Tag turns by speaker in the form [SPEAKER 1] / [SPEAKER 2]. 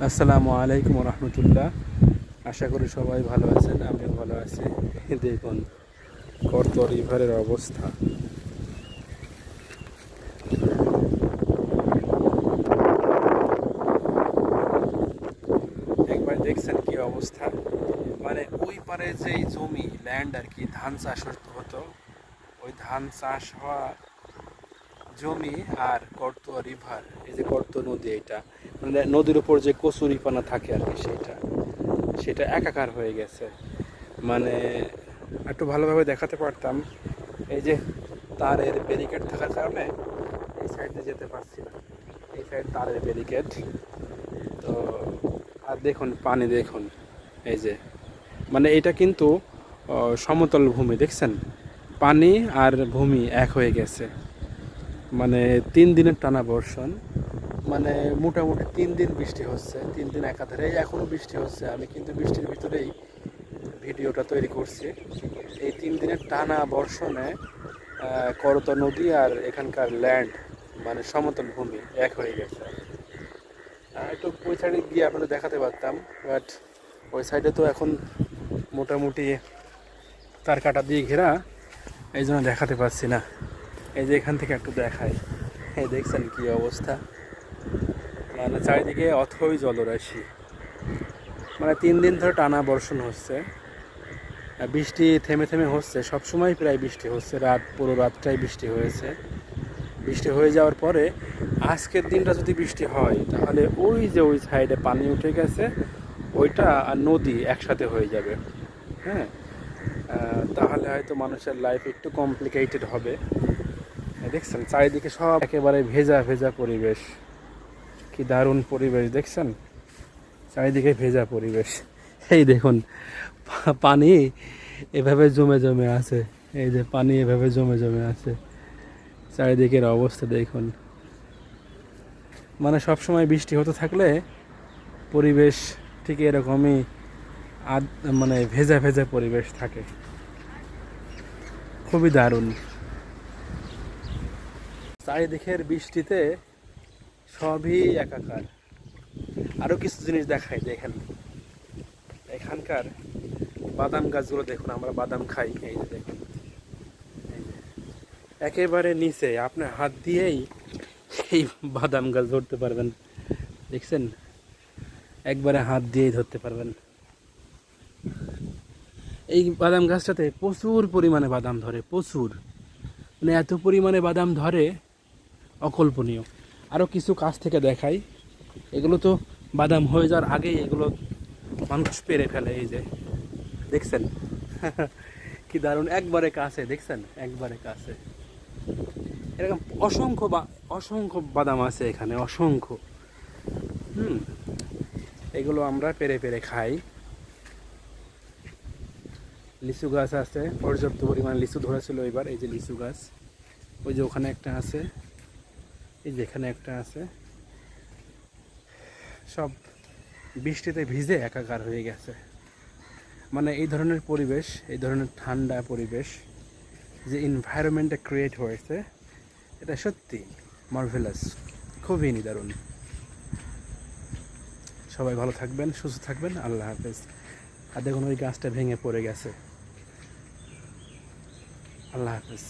[SPEAKER 1] আসসালামু আলাইকুম রহমতুল্লাহ। আশা করি সবাই ভালো আছেন, আমিও ভালো আছি। দেখুন কর্ত রিভারের অবস্থা। একবার দেখছেন কি অবস্থা? মানে ওই পারে যেই জমি ল্যান্ড আর কি, ধান চাষ হতো- হতো, ওই ধান চাষ হওয়া জমি আর কর্ত রিভার, এই যে কর্ত নদী এটা মানে নদীর উপর যে কচুরিপানা থাকে আর কি সেটা সেটা একাকার হয়ে গেছে। মানে একটু ভালোভাবে দেখাতে পারতাম, এই যে তারের ব্যারিকেড থাকার কারণে এই সাইড যেতে পারছি না। এই সাইড তারের ব্যারিকেড তো, আর দেখুন, পানি দেখুন, এই যে মানে এটা কিন্তু সমতল ভূমি, দেখছেন? পানি আর ভূমি এক হয়ে গেছে। মানে তিন দিনের টানা বর্ষণ। মানে মোটামুটি তিন দিন বৃষ্টি হচ্ছে, তিন দিন একাধারে। এখনও বৃষ্টি হচ্ছে, আমি কিন্তু বৃষ্টির ভিতরেই ভিডিওটা তৈরি করছি। এই তিন দিনের টানা বর্ষণে করত নদী আর এখানকার ল্যান্ড মানে সমতল ভূমি এক হয়ে গেছে। একটু ওই সাইডে গিয়ে আপনাদের দেখাতে পারতাম বাট ওই সাইডে তো এখন মোটামুটি তার কাটা দিয়ে ঘেরা, এই জন্য দেখাতে পারছি না। এই যে এখান থেকে একটু দেখাই। এই দেখছেন কি অবস্থা? মানে চারিদিকে অথই জলরাশি। মানে তিন দিন ধরে টানা বর্ষণ হচ্ছে। বৃষ্টি থেমে থেমে হচ্ছে। সব সময় প্রায় বৃষ্টি হচ্ছে। রাত, পুরো রাতটাই বৃষ্টি হয়েছে। বৃষ্টি হয়ে যাওয়ার পরে আজকের দিনটা যদি বৃষ্টি হয়, তাহলে ওই যে ওই সাইডে পানি উঠে গেছে, ওইটা আর নদী একসাথে হয়ে যাবে। হ্যাঁ? তাহলে হয়তো মানুষের লাইফ একটু কমপ্লিকেটেড হবে। দেখছেন? চারিদিকে সব একেবারে ভেজা ভেজা পরিবেশ। কি দারুণ পরিবেশ, দেখছেন? চারিদিকে ভেজা পরিবেশ। এই দেখুন পানি এভাবে জমে জমে আছে। এই যে পানি এভাবে জমে জমে আছে। চারিদিকের অবস্থা দেখুন। মানে সব সময় বৃষ্টি হতে থাকলে পরিবেশ ঠিক এরকমই আদ মানে ভেজা ভেজা পরিবেশ থাকে। খুবই দারুণ। চারিদিকের বৃষ্টিতে সবই একাকার। আরও কিছু জিনিস দেখাই দেখেন এখানকার বাদাম গাছগুলো দেখুন, আমরা বাদাম খাই। এই যে দেখুন। একেবারে নিচে, আপনার হাত দিয়েই এই বাদাম গাছ ধরতে পারবেন। দেখছেন? একবারে হাত দিয়েই ধরতে পারবেন। এই বাদাম গাছটাতে প্রচুর পরিমাণে বাদাম ধরে, প্রচুর। মানে এত পরিমাণে বাদাম ধরে অকল্পনীয়। আরও কিছু কাছ থেকে দেখাই। এগুলো তো বাদাম হয়ে যাওয়ার আগেই এগুলো মানুষ পেরে ফেলে এই যে। দেখছেন? কি দারুণ। একবারে কাছে, দেখছেন? একবারে কাছে। এরকম অসংখ্য বা অসংখ্য বাদাম আছে এখানে, অসংখ্য। হুম। এগুলো আমরা পেরে পেরে খাই। লিচু গাছ আছে, পর্যাপ্ত পরিমাণ লিচু ধরেছিল এবার, এই যে লিচু গাছ। ওই যে ওখানে একটা আছে। এই যে এখানে একটা আছে। সব বৃষ্টিতে ভিজে একাকার হয়ে গেছে। মানে এই ধরনের পরিবেশ, এই ধরনের ঠান্ডা পরিবেশ, যে এনভায়রনমেন্টটা ক্রিয়েট হয়েছে, এটা সত্যি মার্ভেলাস খুবই নিদারুণ। সবাই ভালো থাকবেন, সুস্থ থাকবেন, আল্লাহ হাফেজ। আর দেখুন ওই গাছটা ভেঙে পড়ে গেছে। আল্লাহ হাফেজ।